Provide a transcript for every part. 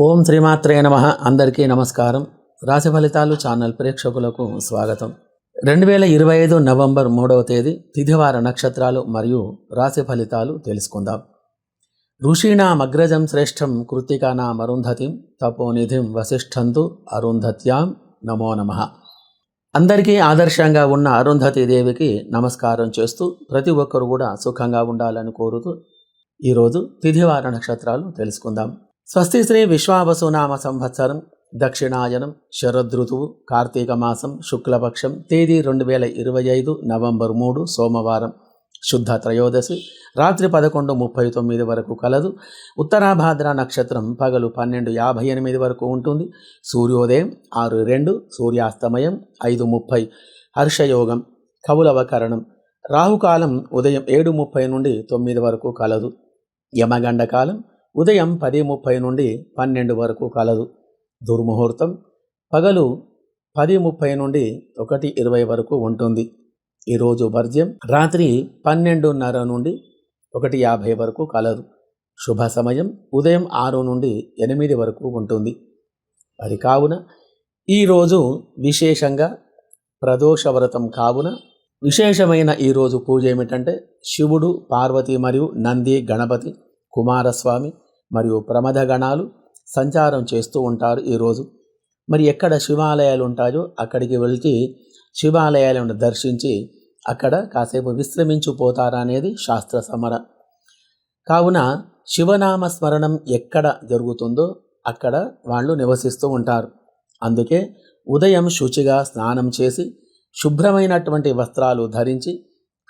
ఓం శ్రీమాత్రే నమ. అందరికీ నమస్కారం. రాశి ఫలితాలు ఛానల్ ప్రేక్షకులకు స్వాగతం. రెండు వేల ఇరవై ఐదు నవంబర్ మూడవ తేదీ తిథివార నక్షత్రాలు మరియు రాశి ఫలితాలు తెలుసుకుందాం. ఋషీణామగ్రజం శ్రేష్టం కృత్తికానాం అరుంధతిం తపోనిధిం వసిష్ఠంతు అరుంధత్యాం నమో నమ. అందరికీ ఆదర్శంగా ఉన్న అరుంధతి దేవికి నమస్కారం చేస్తూ ప్రతి ఒక్కరు కూడా సుఖంగా ఉండాలని కోరుతూ ఈరోజు తిథివార నక్షత్రాలు తెలుసుకుందాం. స్వస్తి శ్రీ విశ్వావసునామ సంవత్సరం దక్షిణాయనం శరదృతువు కార్తీక మాసం శుక్లపక్షం తేదీ రెండు వేల ఇరవై ఐదు నవంబర్ మూడు సోమవారం. శుద్ధ త్రయోదశి రాత్రి పదకొండు ముప్పై తొమ్మిది వరకు కలదు. ఉత్తరాభాద్ర నక్షత్రం పగలు పన్నెండు యాభై ఎనిమిది వరకు ఉంటుంది. సూర్యోదయం ఆరు రెండు సూర్యాస్తమయం ఐదు ముప్పై. హర్షయోగం కవులవకరణం రాహుకాలం ఉదయం ఏడు ముప్పై నుండి తొమ్మిది వరకు కలదు. యమగండ కాలం ఉదయం పది ముప్పై నుండి పన్నెండు వరకు కలదు. దుర్ముహూర్తం పగలు పది ముప్పై నుండి ఒకటి ఇరవై వరకు ఉంటుంది. ఈరోజు వర్జ్యం రాత్రి పన్నెండున్నర నుండి ఒకటి యాభై వరకు కలదు. శుభ సమయం ఉదయం ఆరు నుండి ఎనిమిది వరకు ఉంటుంది. అది కావున ఈరోజు విశేషంగా ప్రదోష వ్రతం కావున విశేషమైన ఈరోజు పూజ ఏమిటంటే శివుడు పార్వతి మరియు నంది గణపతి కుమారస్వామి మరియు ప్రమదగణాలు సంచారం చేస్తూ ఉంటారు ఈరోజు మరి ఎక్కడ శివాలయాలు ఉంటాయో అక్కడికి వెళ్తే శివాలయాలను దర్శించి అక్కడ కాసేపు విశ్రమించిపోతారా అనేది శాస్త్ర సమర. కావున శివనామ స్మరణం ఎక్కడ జరుగుతుందో అక్కడ వాళ్ళు నివసిస్తూ ఉంటారు. అందుకే ఉదయం శుచిగా స్నానం చేసి శుభ్రమైనటువంటి వస్త్రాలు ధరించి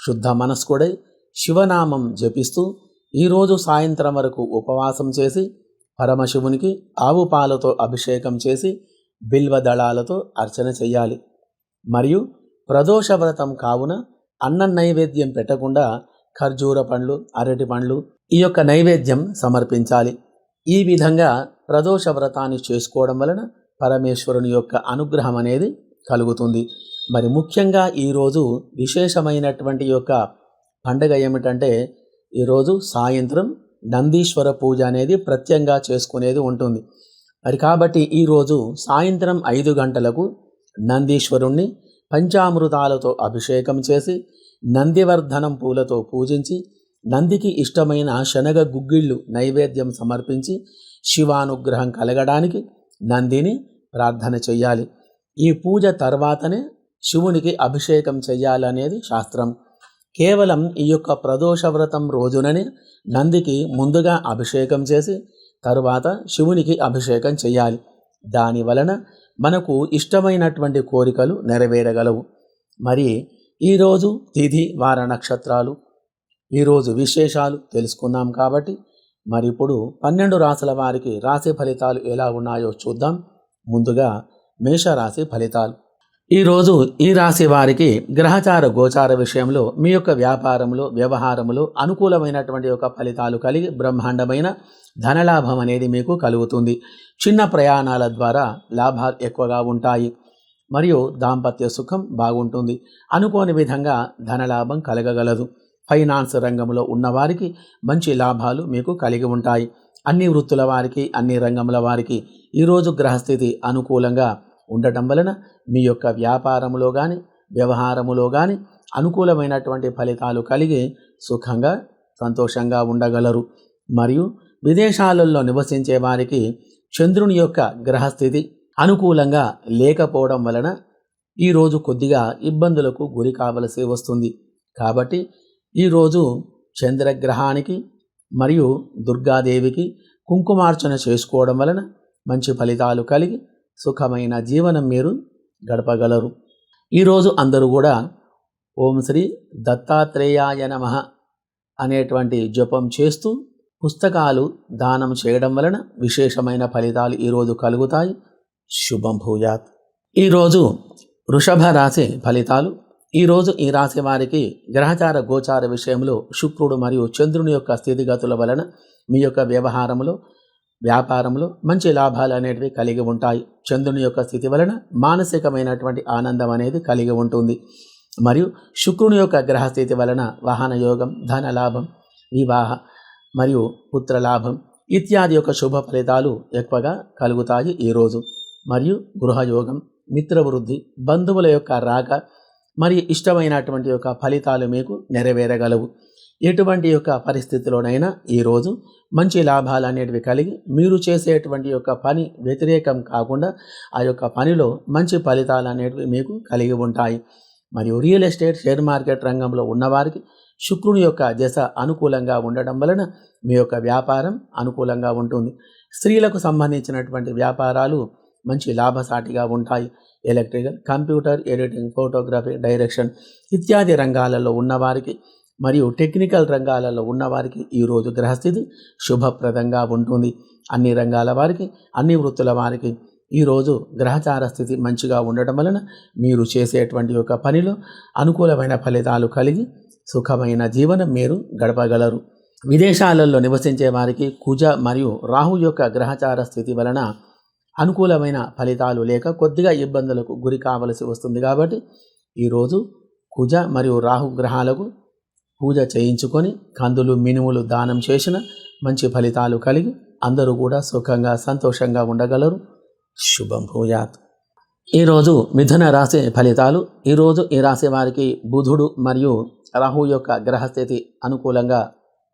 శుద్ధ మనస్కుడై శివనామం జపిస్తూ ఈరోజు సాయంత్రం వరకు ఉపవాసం చేసి పరమశివునికి ఆవు పాలతో అభిషేకం చేసి బిల్వ దళాలతో అర్చన చేయాలి మరియు ప్రదోష వ్రతం కావున అన్న నైవేద్యం పెట్టకుండా ఖర్జూర పండ్లు అరటి పండ్లు ఈ యొక్క నైవేద్యం సమర్పించాలి. ఈ విధంగా ప్రదోష వ్రతాన్ని చేసుకోవడం వలన పరమేశ్వరుని యొక్క అనుగ్రహం అనేది కలుగుతుంది. మరి ముఖ్యంగా ఈరోజు విశేషమైనటువంటి యొక్క పండగ ఏమిటంటే ఈరోజు సాయంత్రం నందీశ్వర పూజ అనేది ప్రత్యంగా చేసుకునేది ఉంటుంది. మరి కాబట్టి ఈరోజు సాయంత్రం ఐదు గంటలకు నందీశ్వరుణ్ణి పంచామృతాలతో అభిషేకం చేసి నందివర్ధనం పూలతో పూజించి నందికి ఇష్టమైన శనగ గుగ్గిళ్ళు నైవేద్యం సమర్పించి శివానుగ్రహం కలగడానికి నందిని ప్రార్థన చెయ్యాలి. ఈ పూజ తర్వాతనే శివునికి అభిషేకం చెయ్యాలనేది శాస్త్రం. కేవలం ఈ యొక్క ప్రదోష వ్రతం రోజుననే నందికి ముందుగా అభిషేకం చేసి తరువాత శివునికి అభిషేకం చేయాలి. దాని వలన మనకు ఇష్టమైనటువంటి కోరికలు నెరవేరగలవు. మరి ఈరోజు తిథి వార నక్షత్రాలు ఈరోజు విశేషాలు తెలుసుకున్నాం కాబట్టి మరి ఇప్పుడు పన్నెండు రాసుల వారికి రాశి ఫలితాలు ఎలా ఉన్నాయో చూద్దాం. ముందుగా మేషరాశి ఫలితాలు. ఈరోజు ఈ రాశి వారికి గ్రహచార గోచార విషయంలో మీ యొక్క వ్యాపారంలో వ్యవహారంలో అనుకూలమైనటువంటి యొక్క ఫలితాలు కలిగి బ్రహ్మాండమైన ధనలాభం అనేది మీకు కలుగుతుంది. చిన్న ప్రయాణాల ద్వారా లాభాలు ఎక్కువగా ఉంటాయి. మరియు దాంపత్య సుఖం బాగుంటుంది. అనుకోని విధంగా ధనలాభం కలగగలదు. ఫైనాన్స్ రంగంలో ఉన్నవారికి మంచి లాభాలు మీకు కలిగి ఉంటాయి. అన్ని వృత్తుల వారికి అన్ని రంగముల వారికి ఈరోజు గ్రహస్థితి అనుకూలంగా ఉండటం వలన మీ యొక్క వ్యాపారములో కానీ వ్యవహారములో కానీ అనుకూలమైనటువంటి ఫలితాలు కలిగి సుఖంగా సంతోషంగా ఉండగలరు. మరియు విదేశాలలో నివసించే వారికి చంద్రుని యొక్క గ్రహస్థితి అనుకూలంగా లేకపోవడం వలన ఈరోజు కొద్దిగా ఇబ్బందులకు గురి కావలసి వస్తుంది. కాబట్టి ఈరోజు చంద్రగ్రహానికి మరియు దుర్గాదేవికి కుంకుమార్చన చేసుకోవడం వలన మంచి ఫలితాలు కలిగి సుఖమైన జీవనం మీరు గడపగలరు. ఈరోజు అందరూ కూడా ఓం శ్రీ దత్తాత్రేయాయ నమ అనేటువంటి జపం చేస్తూ పుస్తకాలు దానం చేయడం వలన విశేషమైన ఫలితాలు ఈరోజు కలుగుతాయి. శుభం భూయాత్. ఈరోజు వృషభ రాశి ఫలితాలు. ఈరోజు ఈ రాశి వారికి గ్రహచార గోచార విషయంలో శుక్రుడు మరియు చంద్రుని యొక్క స్థితిగతుల వలన మీ యొక్క వ్యవహారంలో వ్యాపారంలో మంచి లాభాలు అనేటివి కలిగి ఉంటాయి. చంద్రుని యొక్క స్థితి వలన మానసికమైనటువంటి ఆనందం అనేది కలిగి ఉంటుంది. మరియు శుక్రుని యొక్క గ్రహస్థితి వలన వాహన యోగం ధన లాభం వివాహ మరియు పుత్రలాభం ఇత్యాది యొక్క శుభ ఫలితాలు ఎక్కువగా కలుగుతాయి ఈరోజు మరియు గృహయోగం మిత్రవృద్ధి బంధువుల యొక్క రాక మరియు ఇష్టమైనటువంటి యొక్క ఫలితాలు మీకు నెరవేరగలవు. ఎటువంటి యొక్క పరిస్థితిలోనైనా ఈరోజు మంచి లాభాలు అనేటివి కలిగి మీరు చేసేటువంటి యొక్క పని వ్యతిరేకం కాకుండా ఆ యొక్క పనిలో మంచి ఫలితాలు అనేటివి మీకు కలిగి ఉంటాయి. మరియు రియల్ ఎస్టేట్ షేర్ మార్కెట్ రంగంలో ఉన్నవారికి శుక్రుని యొక్క దశ అనుకూలంగా ఉండడం వలన మీ యొక్క వ్యాపారం అనుకూలంగా ఉంటుంది. స్త్రీలకు సంబంధించినటువంటి వ్యాపారాలు మంచి లాభసాటిగా ఉంటాయి. Electrical computer editing photography direction ఇత్యాది రంగాలలో ఉన్నవారికి మరియు టెక్నికల్ రంగాలలో ఉన్నవారికి ఈరోజు గ్రహస్థితి శుభప్రదంగా ఉంటుంది. అన్ని రంగాల వారికి అన్ని వృత్తుల వారికి ఈరోజు గ్రహచార స్థితి మంచిగా ఉండటం వలన మీరు చేసేటువంటి ఒక పనిలో అనుకూలమైన ఫలితాలు కలిగి సుఖమైన జీవనం మీరు గడపగలరు. విదేశాలలో నివసించే వారికి కుజ మరియు రాహు యొక్క గ్రహచార స్థితి వలన అనుకూలమైన ఫలితాలు లేక కొద్దిగా ఇబ్బందులకు గురి కావలసి వస్తుంది కాబట్టి ఈరోజు కుజ మరియు రాహు గ్రహాలకు పూజ చేయించుకొని కందులు మినుములు దానం చేసిన మంచి ఫలితాలు కలిగి అందరూ కూడా సుఖంగా సంతోషంగా ఉండగలరు. శుభం భూయాత్. ఈరోజు మిథున రాశి ఫలితాలు. ఈరోజు ఈ రాశి వారికి బుధుడు మరియు రాహు యొక్క గ్రహస్థితి అనుకూలంగా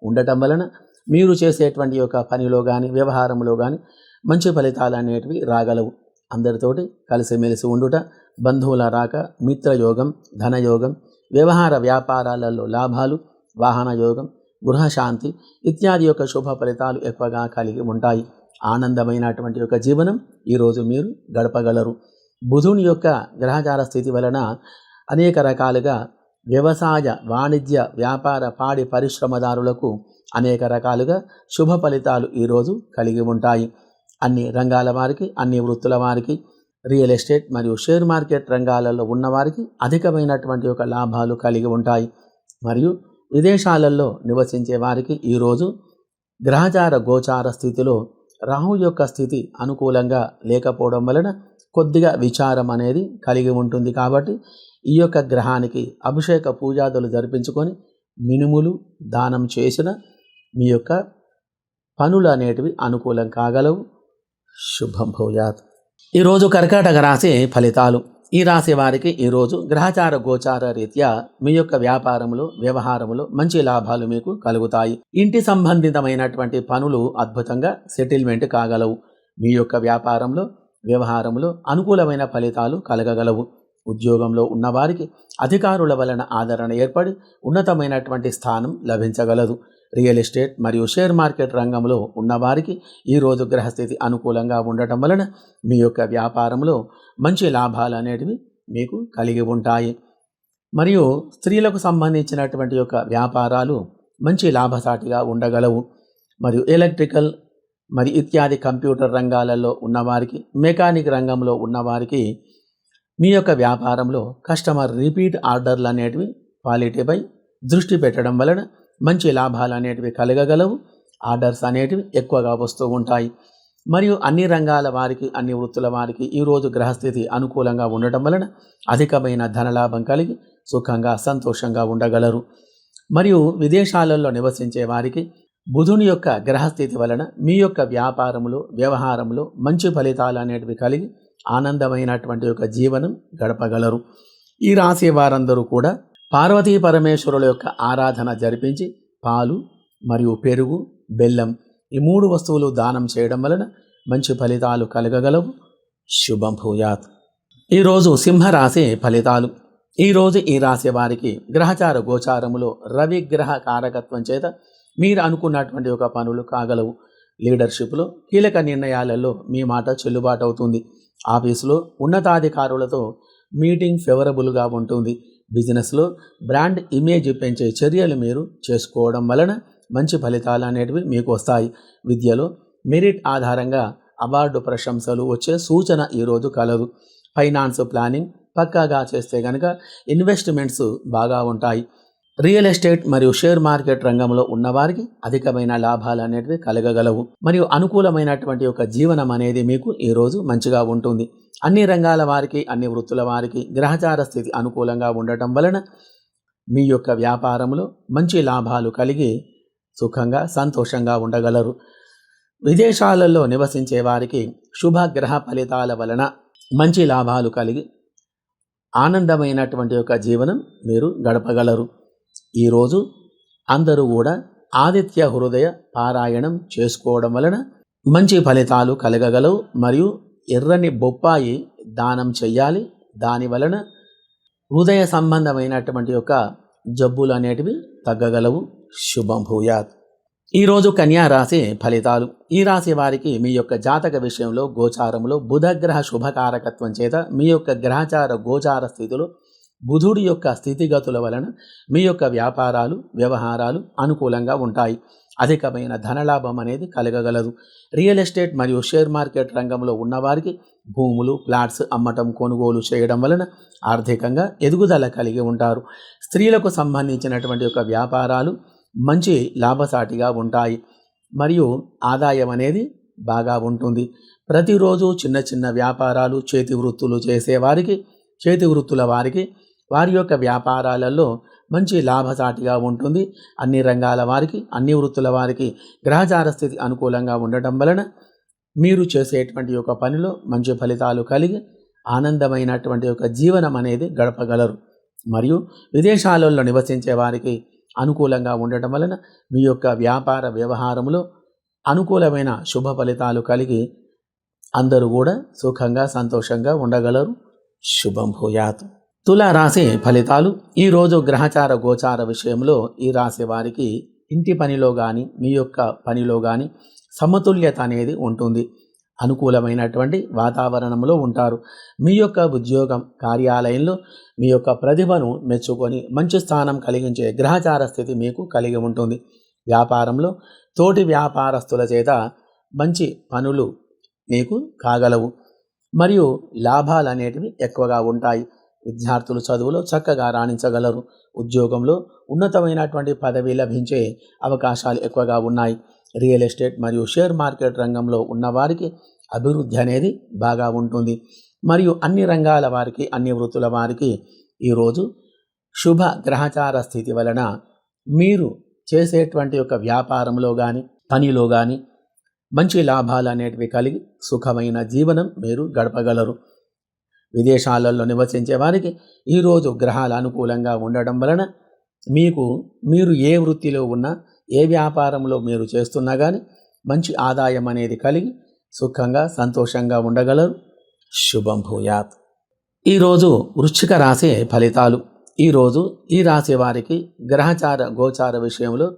ఉండటం వలన మీరు చేసేటువంటి యొక్క పనిలో కానీ వ్యవహారంలో కానీ మంచి ఫలితాలు అనేటివి రాగలవు. అందరితోటి కలిసిమెలిసి ఉండుట బంధువుల రాక మిత్రయోగం ధనయోగం వ్యవహార వ్యాపారాలలో లాభాలు వాహన యోగం గృహశాంతి ఇత్యాది యొక్క శుభ ఫలితాలు ఎక్కువగా కలిగి ఉంటాయి. ఆనందమైనటువంటి యొక్క జీవనం ఈరోజు మీరు గడపగలరు. బుధుని యొక్క గ్రహచార స్థితి వలన అనేక రకాలుగా వ్యవసాయ వాణిజ్య వ్యాపార పాడి పరిశ్రమదారులకు అనేక రకాలుగా శుభ ఫలితాలు ఈరోజు కలిగి ఉంటాయి. అన్ని రంగాల వారికి అన్ని వృత్తుల వారికి రియల్ ఎస్టేట్ మరియు షేర్ మార్కెట్ రంగాలలో ఉన్నవారికి అధికమైనటువంటి యొక్క లాభాలు కలిగి ఉంటాయి. మరియు విదేశాలలో నివసించే వారికి ఈరోజు గ్రహచార గోచార స్థితిలో రాహు యొక్క స్థితి అనుకూలంగా లేకపోవడం వలన కొద్దిగా విచారం అనేది కలిగి ఉంటుంది. కాబట్టి ఈ యొక్క గ్రహానికి అభిషేక పూజాదులు జరిపించుకొని మినుములు దానం చేసిన మీ యొక్క పనులు అనేటివి అనుకూలం కాగలవు. శుభం భూయాత్ ఈరోజు కర్కాటక రాశి ఫలితాలు. ఈ రాశి వారికి ఈరోజు గ్రహచార గోచార రీత్యా మీ యొక్క వ్యాపారములు వ్యవహారములు మంచి లాభాలు మీకు కలుగుతాయి. ఇంటి సంబంధితమైనటువంటి పనులు అద్భుతంగా సెటిల్మెంట్ కాగలవు. మీ యొక్క వ్యాపారంలో వ్యవహారంలో అనుకూలమైన ఫలితాలు కలగగలవు. ఉద్యోగంలో ఉన్నవారికి అధికారుల వలన ఆదరణ ఏర్పడి ఉన్నతమైనటువంటి స్థానం లభించగలదు. రియల్ ఎస్టేట్ మరియు షేర్ మార్కెట్ రంగంలో ఉన్నవారికి ఈరోజు గ్రహస్థితి అనుకూలంగా ఉండటం వలన మీ యొక్క వ్యాపారంలో మంచి లాభాలు అనేటివి మీకు కలిగి ఉంటాయి. మరియు స్త్రీలకు సంబంధించినటువంటి యొక్క వ్యాపారాలు మంచి లాభసాటిగా ఉండగలవు. మరియు ఎలక్ట్రికల్ మరి ఇత్యాది కంప్యూటర్ రంగాలలో ఉన్నవారికి మెకానిక్ రంగంలో ఉన్నవారికి మీ యొక్క వ్యాపారంలో కస్టమర్ రిపీట్ ఆర్డర్లు అనేటివి క్వాలిటీపై దృష్టి పెట్టడం వలన మంచి లాభాలు అనేటివి కలగగలవు ఆర్డర్స్ అనేటివి ఎక్కువగా వస్తూ ఉంటాయి. మరియు అన్ని రంగాల వారికి అన్ని వృత్తుల వారికి ఈరోజు గ్రహస్థితి అనుకూలంగా ఉండటం వలన అధికమైన ధనలాభం కలిగి సుఖంగా సంతోషంగా ఉండగలరు. మరియు విదేశాలలో నివసించే వారికి బుధుని యొక్క గ్రహస్థితి వలన మీ యొక్క వ్యాపారములో వ్యవహారములు మంచి ఫలితాలు అనేటివి కలిగి ఆనందమైనటువంటి యొక్క జీవనం గడపగలరు. ఈ రాశి వారందరూ కూడా పార్వతీ పరమేశ్వరుల యొక్క ఆరాధన జరిపించి పాలు మరియు పెరుగు బెల్లం ఈ మూడు వస్తువులు దానం చేయడం వలన మంచి ఫలితాలు కలగగలవు. శుభం భూయాత్. ఈరోజు సింహరాశి ఫలితాలు. ఈరోజు ఈ రాశి వారికి గ్రహచార గోచారములో రవి గ్రహ కారకత్వం చేత మీరు అనుకున్నటువంటి ఒక పనులు కాగలవు. లీడర్షిప్లో కీలక నిర్ణయాలలో మీ మాట చెల్లుబాటు అవుతుంది. ఆఫీసులో ఉన్నతాధికారులతో మీటింగ్ ఫేవరబుల్గా ఉంటుంది. బిజినెస్లో బ్రాండ్ ఇమేజ్ పెంచే చర్యలు మీరు చేసుకోవడం వలన మంచి ఫలితాలు అనేటివి మీకు వస్తాయి. విద్యలో మెరిట్ ఆధారంగా అవార్డు ప్రశంసలు వచ్చే సూచన ఈరోజు కలదు. ఫైనాన్స్ ప్లానింగ్ పక్కాగా చేస్తే కనుక ఇన్వెస్ట్మెంట్స్ బాగా ఉంటాయి. రియల్ ఎస్టేట్ మరియు షేర్ మార్కెట్ రంగంలో ఉన్నవారికి అధికమైన లాభాలు అనేటివి కలగగలవు. మరియు అనుకూలమైనటువంటి ఒక జీవనం అనేది మీకు ఈరోజు మంచిగా ఉంటుంది. అన్ని రంగాల వారికి అన్ని వృత్తుల వారికి గ్రహచార స్థితి అనుకూలంగా ఉండటం వలన మీ యొక్క వ్యాపారంలో మంచి లాభాలు కలిగి సుఖంగా సంతోషంగా ఉండగలరు. విదేశాలలో నివసించే వారికి శుభగ్రహ ఫలితాల వలన మంచి లాభాలు కలిగి ఆనందమైనటువంటి యొక్క జీవనం మీరు గడపగలరు. ఈరోజు అందరూ కూడా ఆదిత్య హృదయ పారాయణం చేసుకోవడం వలన మంచి ఫలితాలు కలగగలవు మరియు ఎర్రని బొప్పాయి దానం చెయ్యాలి. దాని వలన హృదయ సంబంధమైనటువంటి యొక్క జబ్బులు అనేటివి తగ్గగలవు. శుభం భూయాత్. ఈరోజు కన్యా రాశి ఫలితాలు. ఈ రాశి వారికి మీ యొక్క జాతక విషయంలో గోచారంలో బుధగ్రహ శుభకారకత్వం చేత మీ యొక్క గ్రహచార గోచార స్థితిలో బుధుడి యొక్క స్థితిగతుల వలన మీ యొక్క వ్యాపారాలు వ్యవహారాలు అనుకూలంగా ఉంటాయి. అధికమైన ధనలాభం అనేది కలగగలదు. రియల్ ఎస్టేట్ మరియు షేర్ మార్కెట్ రంగంలో ఉన్నవారికి భూములు ప్లాట్స్ అమ్మటం కొనుగోలు చేయడం వలన ఆర్థికంగా ఎదుగుదల కలిగి ఉంటారు. స్త్రీలకు సంబంధించినటువంటి యొక్క వ్యాపారాలు మంచి లాభసాటిగా ఉంటాయి. మరియు ఆదాయం అనేది బాగా ఉంటుంది. ప్రతిరోజు చిన్న చిన్న వ్యాపారాలు చేతి వృత్తులు చేసేవారికి చేతి వృత్తుల వారికి వారి యొక్క వ్యాపారాలలో మంచి లాభసాటిగా ఉంటుంది. అన్ని రంగాల వారికి అన్ని వృత్తుల వారికి గ్రహచార స్థితి అనుకూలంగా ఉండటం వలన మీరు చేసేటువంటి ఒక పనిలో మంచి ఫలితాలు కలిగి ఆనందమైనటువంటి యొక్క జీవనం అనేది గడపగలరు. మరియు విదేశాలలో నివసించే వారికి అనుకూలంగా ఉండటం వలన మీ యొక్క వ్యాపార వ్యవహారంలో అనుకూలమైన శుభ ఫలితాలు కలిగి అందరూ కూడా సుఖంగా సంతోషంగా ఉండగలరు. శుభం భూయాత్. తుల ఫలితాలు ఈరోజు గ్రహచార గోచార విషయంలో ఈ రాశి వారికి ఇంటి పనిలో కానీ మీ యొక్క పనిలో కానీ సమతుల్యత అనేది ఉంటుంది. అనుకూలమైనటువంటి వాతావరణంలో ఉంటారు. మీ యొక్క ఉద్యోగం కార్యాలయంలో మీ యొక్క ప్రతిభను మెచ్చుకొని మంచి స్థానం కలిగించే గ్రహచార స్థితి మీకు కలిగి ఉంటుంది. వ్యాపారంలో తోటి వ్యాపారస్తుల చేత మంచి పనులు మీకు కాగలవు. మరియు లాభాలు అనేటివి ఎక్కువగా ఉంటాయి. విద్యార్థులు చదువులో చక్కగా రాణించగలరు. ఉద్యోగంలో ఉన్నతమైనటువంటి పదవి లభించే అవకాశాలు ఎక్కువగా ఉన్నాయి. రియల్ ఎస్టేట్ మరియు షేర్ మార్కెట్ రంగంలో ఉన్నవారికి అభివృద్ధి అనేది బాగా ఉంటుంది. మరియు అన్ని రంగాల వారికి అన్ని వృత్తుల వారికి ఈరోజు శుభ గ్రహచార స్థితి వలన మీరు చేసేటువంటి ఒక వ్యాపారంలో కానీ పనిలో కానీ మంచి లాభాలు అనేటివి కలిగి సుఖమైన జీవనం మీరు గడపగలరు. విదేశాలలో నివసించే వారికి ఈరోజు గ్రహాలు అనుకూలంగా ఉండడం వలన మీకు మీరు ఏ వృత్తిలో ఉన్నా ఏ వ్యాపారంలో మీరు చేస్తున్నా కానీ మంచి ఆదాయం అనేది కలిగి సుఖంగా సంతోషంగా ఉండగలరు. శుభం భూయాత్. ఈరోజు వృశ్చిక రాశి ఫలితాలు. ఈరోజు ఈ రాశి వారికి గ్రహచార గోచార విషయంలో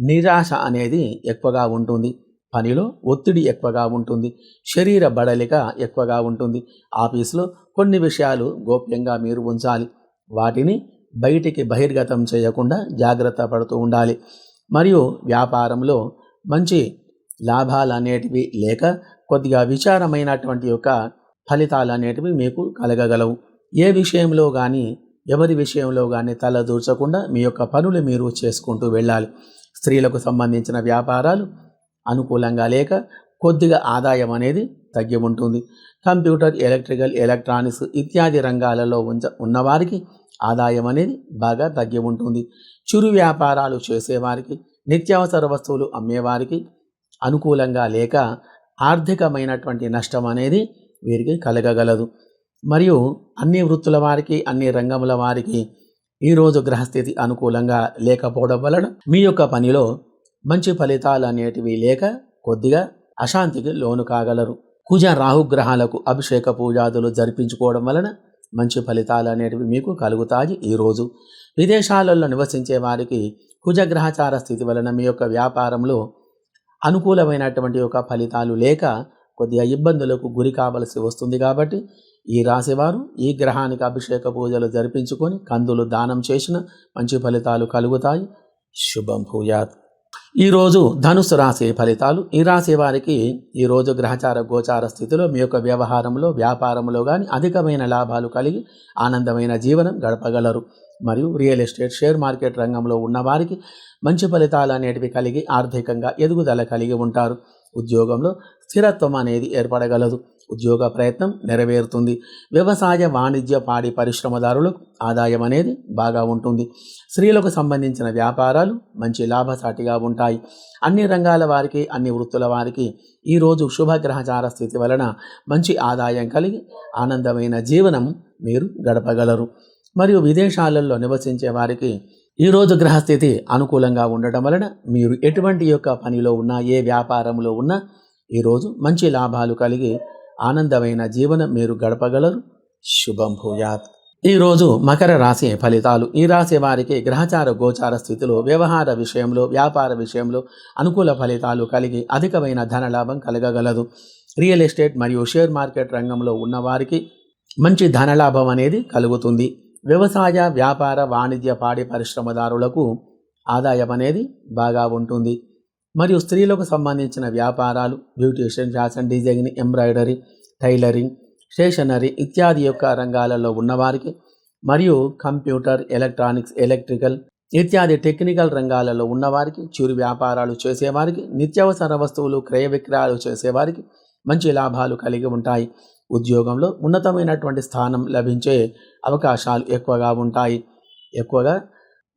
నిరాశ అనేది ఎక్కువగా ఉంటుంది. పనిలో ఒత్తిడి ఎక్కువగా ఉంటుంది శరీర బడలిక ఎక్కువగా ఉంటుంది. ఆఫీసులో కొన్ని విషయాలు గోప్యంగా మీరు ఉంచాలి. వాటిని బయటికి బహిర్గతం చేయకుండా జాగ్రత్త పడుతూ ఉండాలి. మరియు వ్యాపారంలో మంచి లాభాలు అనేటివి లేక కొద్దిగా విచారమైనటువంటి యొక్క ఫలితాలు అనేటివి మీకు కలగగలవు. ఏ విషయంలో కానీ ఎవరి విషయంలో కానీ తలదూర్చకుండా మీ యొక్క పనులు మీరు చేసుకుంటూ వెళ్ళాలి. స్త్రీలకు సంబంధించిన వ్యాపారాలు అనుకూలంగా లేక కొద్దిగా ఆదాయం అనేది తగ్గి ఉంటుంది కంప్యూటర్ ఎలక్ట్రికల్ ఎలక్ట్రానిక్స్ ఇత్యాది రంగాలలో ఉంచ ఉన్నవారికి ఆదాయం అనేది బాగా తగ్గి ఉంటుంది చిరు వ్యాపారాలు చేసేవారికి నిత్యావసర వస్తువులు అమ్మేవారికి అనుకూలంగా లేక ఆర్థికమైనటువంటి నష్టం అనేది వీరికి కలగగలదు. మరియు అన్ని వృత్తుల వారికి అన్ని రంగముల వారికి ఈరోజు గ్రహస్థితి అనుకూలంగా లేకపోవడం వలన మీ యొక్క పనిలో మంచి ఫలితాలు అనేటివి లేక కొద్దిగా అశాంతికి లోను కాగలరు. కుజ రాహుగ్రహాలకు అభిషేక పూజాదులు జరిపించుకోవడం వలన మంచి ఫలితాలు అనేటివి మీకు కలుగుతాయి ఈరోజు విదేశాలలో నివసించే వారికి కుజగ్రహచార స్థితి వలన మీ యొక్క వ్యాపారంలో అనుకూలమైనటువంటి ఒక ఫలితాలు లేక కొద్దిగా ఇబ్బందులకు గురి కావలసి వస్తుంది కాబట్టి ఈ రాశివారు ఈ గ్రహానికి అభిషేక పూజలు జరిపించుకొని కందులు దానం చేసిన మంచి ఫలితాలు కలుగుతాయి. శుభం భూయాత్. ఈరోజు ధనుసు రాశి ఫలితాలు. ఈ రాశి వారికి ఈరోజు గ్రహచార గోచార స్థితిలో మీ యొక్క వ్యవహారంలో వ్యాపారంలో కానీ అధికమైన లాభాలు కలిగి ఆనందమైన జీవనం గడపగలరు. మరియు రియల్ ఎస్టేట్ షేర్ మార్కెట్ రంగంలో ఉన్నవారికి మంచి ఫలితాలు అనేటివి కలిగి ఆర్థికంగా ఎదుగుదల కలిగి ఉంటారు. ఉద్యోగంలో స్థిరత్వం అనేది ఏర్పడగలదు. ఉద్యోగ ప్రయత్నం నెరవేరుతుంది. వ్యవసాయ వాణిజ్య పాడి పరిశ్రమదారులకు ఆదాయం అనేది బాగా ఉంటుంది. స్త్రీలకు సంబంధించిన వ్యాపారాలు మంచి లాభసాటిగా ఉంటాయి. అన్ని రంగాల వారికి అన్ని వృత్తుల వారికి ఈరోజు శుభగ్రహచార స్థితి వలన మంచి ఆదాయం కలిగి ఆనందమైన జీవనం మీరు గడపగలరు. మరియు విదేశాలలో నివసించే వారికి ఈరోజు గ్రహస్థితి అనుకూలంగా ఉండటం వలన మీరు ఎటువంటి యొక్క పనిలో ఉన్నా ఏ వ్యాపారంలో ఉన్నా ఈరోజు మంచి లాభాలు కలిగి ఆనందమైన జీవనం మీరు గడపగలరు. శుభం భూయాత్. ఈరోజు మకర రాశి ఫలితాలు. ఈ రాశి వారికి గ్రహచార గోచార స్థితిలో వ్యవహార విషయంలో వ్యాపార విషయంలో అనుకూల ఫలితాలు కలిగి అధికమైన ధన లాభం కలగగలదు. రియల్ ఎస్టేట్ మరియు షేర్ మార్కెట్ రంగంలో ఉన్నవారికి మంచి ధనలాభం అనేది కలుగుతుంది. వ్యవసాయ వ్యాపార వాణిజ్య పాడి పరిశ్రమదారులకు ఆదాయం అనేది బాగా ఉంటుంది. మరియు స్త్రీలకు సంబంధించిన వ్యాపారాలు beautician fashion design embroidery tailoring stationery ఇత్యాది యొక్క రంగాలలో ఉన్నవారికి మరియు కంప్యూటర్ ఎలక్ట్రానిక్స్ ఎలక్ట్రికల్ ఇత్యాది టెక్నికల్ రంగాలలో ఉన్నవారికి చిరు వ్యాపారాలు చేసేవారికి నిత్యావసర వస్తువులు క్రయ విక్రయాలు చేసేవారికి మంచి లాభాలు కలిగి ఉంటాయి. ఉద్యోగంలో ఉన్నతమైనటువంటి స్థానం లభించే అవకాశాలు ఎక్కువగా ఉంటాయి. ఎక్కువగా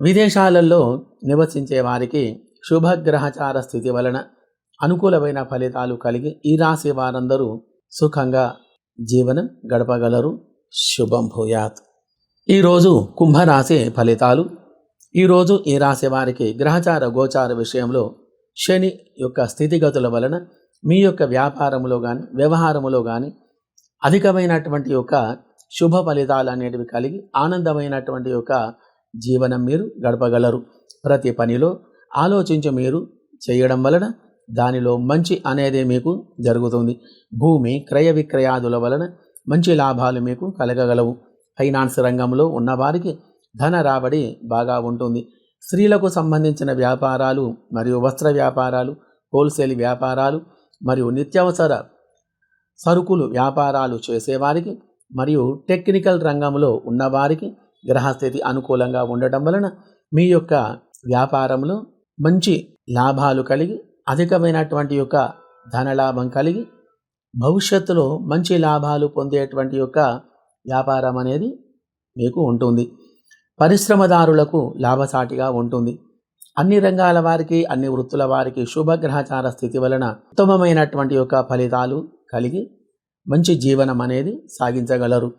విదేశాలలో నివసించే వారికి శుభగ్రహచార స్థితి వలన అనుకూలమైన ఫలితాలు కలిగి ఈ రాశి వారందరూ సుఖంగా జీవనం గడపగలరు. శుభం భూయాత్. ఈరోజు కుంభరాశి ఫలితాలు. ఈరోజు ఈ రాశి వారికి గ్రహచార గోచార విషయంలో శని యొక్క స్థితిగతుల వలన మీ యొక్క వ్యాపారములో కానీ వ్యవహారములో కానీ అధికమైనటువంటి యొక్క శుభ ఫలితాలు అనేటివి కలిగి ఆనందమైనటువంటి యొక్క జీవనం మీరు గడపగలరు. ప్రతి పనిలో ఆలోచించి మీరు చేయడం వలన దానిలో మంచి అనేది మీకు జరుగుతుంది. భూమి క్రయ విక్రయాదుల వలన మంచి లాభాలు మీకు కలగగలవు. ఫైనాన్స్ రంగంలో ఉన్నవారికి ధన రాబడి బాగా ఉంటుంది. స్త్రీలకు సంబంధించిన వ్యాపారాలు మరియు వస్త్ర వ్యాపారాలు హోల్సేల్ వ్యాపారాలు మరియు నిత్యావసర సరుకులు వ్యాపారాలు చేసేవారికి మరియు టెక్నికల్ రంగంలో ఉన్నవారికి గ్రహస్థితి అనుకూలంగా ఉండటం వలన మీ యొక్క వ్యాపారంలో మంచి లాభాలు కలిగి అధికమైనటువంటి యొక్క ధనలాభం కలిగి భవిష్యత్తులో మంచి లాభాలు పొందేటువంటి యొక్క వ్యాపారం అనేది మీకు ఉంటుంది. పరిశ్రమదారులకు లాభసాటిగా ఉంటుంది. అన్ని రంగాల వారికి అన్ని వృత్తుల వారికి శుభగ్రహచార స్థితి వలన ఉత్తమమైనటువంటి యొక్క ఫలితాలు కలిగి మంచి జీవనం అనేది సాగించగలరు.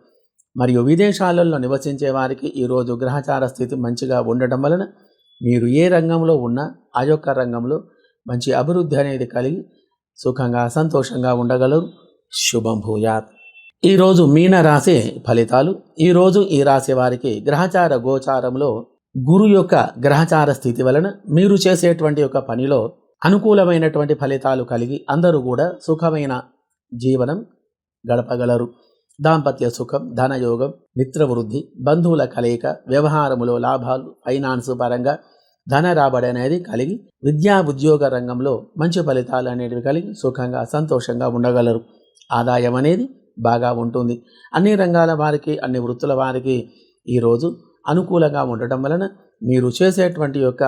మరియు విదేశాలలో నివసించే వారికి ఈరోజు గ్రహచార స్థితి మంచిగా ఉండటం వలన మీరు ఏ రంగంలో ఉన్నా ఆ యొక్క రంగంలో మంచి అభివృద్ధి అనేది కలిగి సుఖంగా సంతోషంగా ఉండగలరు. శుభం భూయాత్. ఈరోజు మీన రాశి ఫలితాలు. ఈరోజు ఈ రాశి వారికి గ్రహచార గోచారంలో గురు యొక్క గ్రహచార స్థితి వలన మీరు చేసేటువంటి యొక్క పనిలో అనుకూలమైనటువంటి ఫలితాలు కలిగి అందరూ కూడా సుఖమైన జీవనం గడపగలరు. దాంపత్య సుఖం ధనయోగం మిత్రవృద్ధి బంధువుల కలయిక వ్యవహారములో లాభాలు ఫైనాన్స్ పరంగా ధన రాబడి అనేది కలిగి విద్యా ఉద్యోగ రంగంలో మంచి ఫలితాలు అనేటివి కలిగి సుఖంగా సంతోషంగా ఉండగలరు. ఆదాయం అనేది బాగా ఉంటుంది. అన్ని రంగాల వారికి అన్ని వృత్తుల వారికి ఈరోజు అనుకూలంగా ఉండటం వలన మీరు చేసేటువంటి యొక్క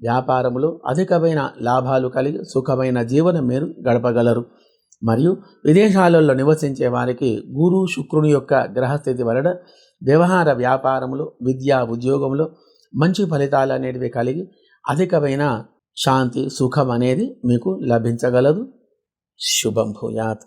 వ్యాపారములు అధికమైన లాభాలు కలిగి సుఖమైన జీవనం మీరు గడపగలరు. మరియు విదేశాలలో నివసించే వారికి గురు శుక్రుని యొక్క గ్రహస్థితి వలన వ్యవహార వ్యాపారములు విద్యా ఉద్యోగంలో మంచి ఫలితాలు అనేటివి కలిగి అధికమైన శాంతి సుఖం అనేది మీకు లభించగలదు. శుభం భూయాత్.